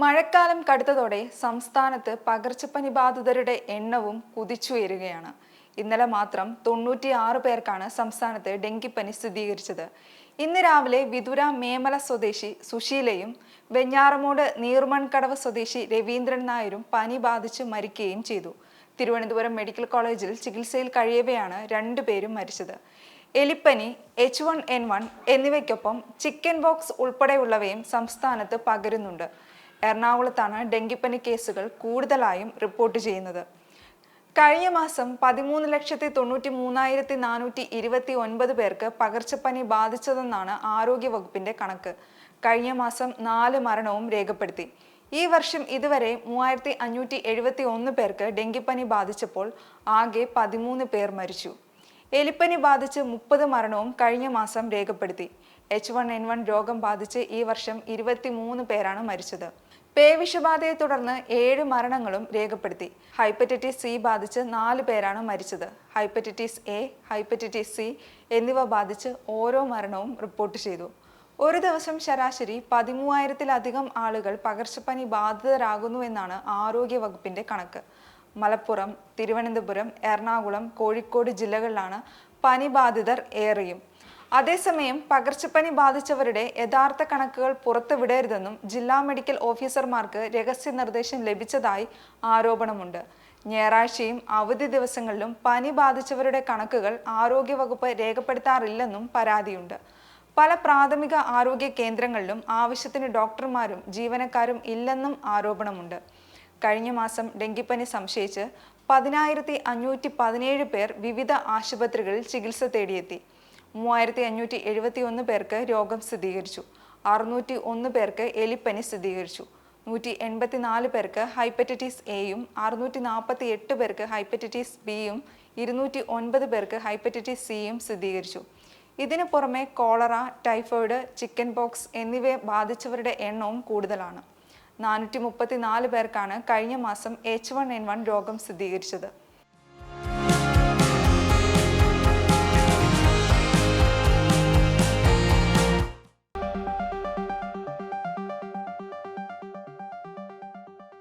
മഴക്കാലം കടുത്തതോടെ സംസ്ഥാനത്ത് പകർച്ചപ്പനി ബാധിതരുടെ എണ്ണവും കുതിച്ചുയരുകയാണ്. ഇന്നലെ മാത്രം തൊണ്ണൂറ്റി ആറ് പേർക്കാണ് സംസ്ഥാനത്ത് ഡെങ്കിപ്പനി സ്ഥിരീകരിച്ചത്. ഇന്ന് രാവിലെ വിതുര മേമല സ്വദേശി സുശീലയും വെഞ്ഞാറമൂട് നീർമൺകടവ് സ്വദേശി രവീന്ദ്രൻ നായരും പനി ബാധിച്ച് മരിക്കുകയും ചെയ്തു. തിരുവനന്തപുരം മെഡിക്കൽ കോളേജിൽ ചികിത്സയിൽ കഴിയവെയാണ് രണ്ടുപേരും മരിച്ചത്. എലിപ്പനി എച്ച് വൺ എൻ വൺ എന്നിവയ്ക്കൊപ്പം ചിക്കൻ ബോക്സ് ഉൾപ്പെടെയുള്ളവയും സംസ്ഥാനത്ത് പകരുന്നുണ്ട്. എറണാകുളത്താണ് ഡെങ്കിപ്പനി കേസുകൾ കൂടുതലായും റിപ്പോർട്ട് ചെയ്യുന്നത്. കഴിഞ്ഞ മാസം പതിമൂന്ന് ലക്ഷത്തി തൊണ്ണൂറ്റി മൂന്നായിരത്തി നാനൂറ്റി ഇരുപത്തി ഒൻപത് പേർക്ക് പകർച്ചപ്പനി ബാധിച്ചതെന്നാണ് ആരോഗ്യവകുപ്പിന്റെ കണക്ക്. കഴിഞ്ഞ മാസം നാല് മരണവും രേഖപ്പെടുത്തി. ഈ വർഷം ഇതുവരെ മൂവായിരത്തി അഞ്ഞൂറ്റി എഴുപത്തി ഒന്ന് പേർക്ക് ഡെങ്കിപ്പനി ബാധിച്ചപ്പോൾ ആകെ പതിമൂന്ന് പേർ മരിച്ചു. എലിപ്പനി ബാധിച്ച് മുപ്പത് മരണവും കഴിഞ്ഞ മാസം രേഖപ്പെടുത്തി. എച്ച് വൺ എൻ വൺ രോഗം ബാധിച്ച് ഈ വർഷം ഇരുപത്തി മൂന്ന് പേരാണ് മരിച്ചത്. പേവിഷബാധയെ തുടർന്ന് ഏഴ് മരണങ്ങളും രേഖപ്പെടുത്തി. ഹൈപ്പറ്റൈറ്റിസ് സി ബാധിച്ച് നാല് പേരാണ് മരിച്ചത്. ഹൈപ്പറ്റൈറ്റിസ് എ ഹൈപ്പറ്റൈറ്റിസ് സി എന്നിവ ബാധിച്ച് ഓരോ മരണവും റിപ്പോർട്ട് ചെയ്തു. ഒരു ദിവസം ശരാശരി പതിമൂവായിരത്തിലധികം ആളുകൾ പകർച്ചപ്പനി ബാധിതരാകുന്നുവെന്നാണ് ആരോഗ്യ വകുപ്പിന്റെ കണക്ക്. മലപ്പുറം തിരുവനന്തപുരം എറണാകുളം കോഴിക്കോട് ജില്ലകളിലാണ് പനി ബാധിതർ ഏറെയും. അതേസമയം പകർച്ചപ്പനി ബാധിച്ചവരുടെ യഥാർത്ഥ കണക്കുകൾ പുറത്തുവിടരുതെന്നും ജില്ലാ മെഡിക്കൽ ഓഫീസർമാർക്ക് രഹസ്യ നിർദ്ദേശം ലഭിച്ചതായി ആരോപണമുണ്ട്. ഞായറാഴ്ചയും അവധി ദിവസങ്ങളിലും പനി ബാധിച്ചവരുടെ കണക്കുകൾ ആരോഗ്യവകുപ്പ് രേഖപ്പെടുത്താറില്ലെന്നും പരാതിയുണ്ട്. പല പ്രാഥമിക ആരോഗ്യ കേന്ദ്രങ്ങളിലും ആവശ്യത്തിന് ഡോക്ടർമാരും ജീവനക്കാരും ഇല്ലെന്നും ആരോപണമുണ്ട്. കഴിഞ്ഞ മാസം ഡെങ്കിപ്പനി സംശയിച്ച് പതിനായിരത്തി അഞ്ഞൂറ്റി പതിനേഴ് പേർ വിവിധ ആശുപത്രികളിൽ ചികിത്സ തേടിയെത്തി. മൂവായിരത്തി അഞ്ഞൂറ്റി എഴുപത്തി ഒന്ന് പേർക്ക് രോഗം സ്ഥിരീകരിച്ചു. അറുന്നൂറ്റി ഒന്ന് പേർക്ക് എലിപ്പനി സ്ഥിരീകരിച്ചു. നൂറ്റി എൺപത്തിനാല് പേർക്ക് ഹൈപ്പറ്റൈറ്റിസ് എയും അറുന്നൂറ്റി നാൽപ്പത്തി എട്ട് പേർക്ക് ഹൈപ്പറ്റൈറ്റിസ് ബിയും ഇരുന്നൂറ്റി ഒൻപത് പേർക്ക് ഹൈപ്പറ്റൈറ്റിസ് സിയും സ്ഥിരീകരിച്ചു. ഇതിനു പുറമെ കോളറ ടൈഫോയിഡ് ചിക്കൻ ബോക്സ് എന്നിവയെ ബാധിച്ചവരുടെ എണ്ണവും കൂടുതലാണ്. നാനൂറ്റി മുപ്പത്തി നാല് പേർക്കാണ് കഴിഞ്ഞ മാസം എച്ച് വൺ എൻ വൺ രോഗം സ്ഥിരീകരിച്ചത്.